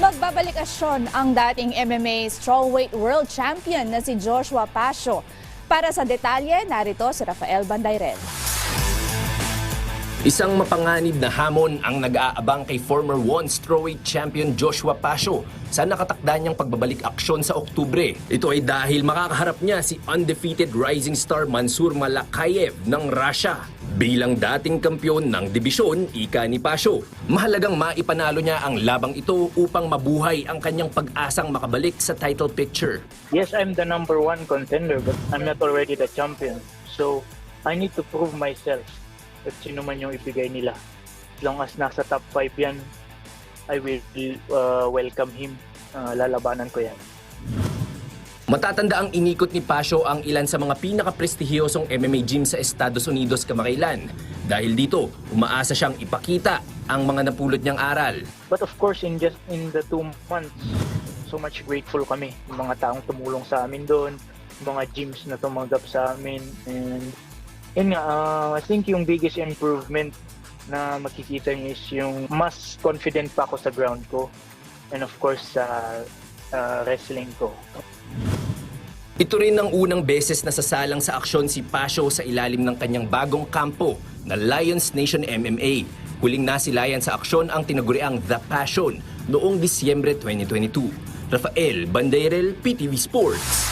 Magbabalik asyon ang dating MMA strawweight world champion na si Joshua Pasio. Para sa detalye, narito si Rafael Bandayrel. Isang mapanganib na hamon ang nag-aabang kay former one strawweight champion Joshua Pasio sa nakatakda niyang pagbabalik aksyon sa Oktubre. Ito ay dahil makakaharap niya si undefeated rising star Mansur Malakayev ng Russia. Bilang dating kampyon ng dibisyon, ika ni Pasio, mahalagang maipanalo niya ang labang ito upang mabuhay ang kanyang pag-asang makabalik sa title picture. yes, I'm the number one contender, but I'm not already the champion. So, I need to prove myself at sino man yung ibigay nila. As long as nasa top 5 yan, I will uh, welcome him. Uh, lalabanan ko yan. Matatanda ang inikot ni Pasio ang ilan sa mga pinaka-prestihiyosong MMA gym sa Estados Unidos kamakailan. Dahil dito, umaasa siyang ipakita ang mga napulot niyang aral. But of course, in just in the two months, so much grateful kami. Yung mga taong tumulong sa amin doon, mga gyms na tumanggap sa amin. And nga, uh, I think yung biggest improvement na makikita niyo is yung mas confident pa ako sa ground ko. And of course, sa uh, wrestling ko. Ito rin ang unang beses na sasalang sa aksyon si Pasio sa ilalim ng kanyang bagong kampo na Lions Nation MMA. Huling nasilayan sa aksyon ang tinaguriang The Passion noong Disyembre 2022. Rafael Banderel, PTV Sports.